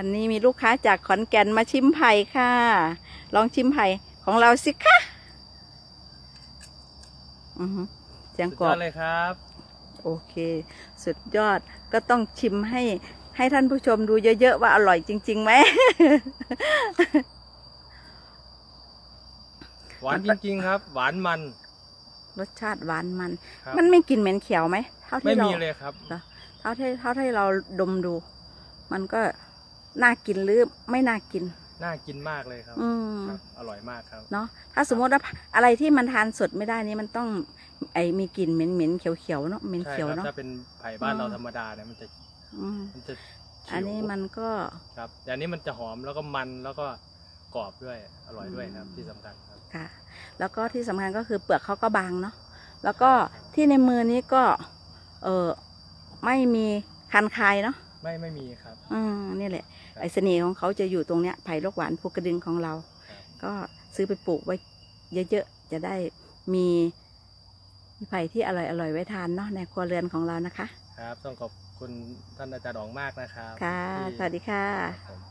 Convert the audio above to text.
วันนี้มีลูกค้าจากขอนแก่นมาชิมไผ่ค่ะ ลองชิมไผ่ของเราสิคะอือหือเสียงสุดกรยออบดเลยครับ โอเค สุดยอดก็ต้องชิมให้ให้ท่านผู้ชมดูเยอะ ๆ ว่าอร่อยจริงๆไหม หวานจริงๆครับ หวานมัน รสชาติหวานมัน ครับ มันไม่กลินเหม็นเขียวไหมเท่าไม่ที่เรามีเลยครับ เท่าที่เท่าที่เราดมดู มันก็ น่ากินหรือไม่น่ากิน น่ากินมากเลยครับอืมครับ อร่อยมากครับ เนาะถ้าสมมติว่าอะไรที่มันทานสดไม่ได้นี่มันต้อง ไอมีกลิ่นเหม็นเหม็นเขียวเขียวๆเนาะเหม็นใช่เขียวครับเนาะ ถ้าเป็นไผ่บ้านเราอืม ธรรมดาเนี่ยมันจะอืมมันจะเขียวอันนี้มันก็ ครับแต่อันนี้มันจะหอมแล้วก็มันแล้วก็กรอบด้วยอร่อยด้วยครับ อืม ที่สำคัญครับ ค่ะ แล้วก็ที่สำคัญก็คือเปลือกเขาก็บางเนาะแล้วก็ที่ในมือนี้ก็ เออไม่มีคันคายเนาะ ไม่ไม่มีครับอืมนี่แหละครับไอเสน่ห์ของเขาจะอยู่ตรงเนี้ยไผ่ลูกหวานภูกระดึงของเราครับก็ซื้อไปปลูกไว้เยอะๆ จะได้มีมีไผ่ที่อร่อยๆ ไว้ทานเนาะในครัวเรือนของเรานะคะ ครับต้องขอบคุณท่านอาจารย์อ๋องมากนะครับค่ะ ที่สวัสดีค่ะ ครับผม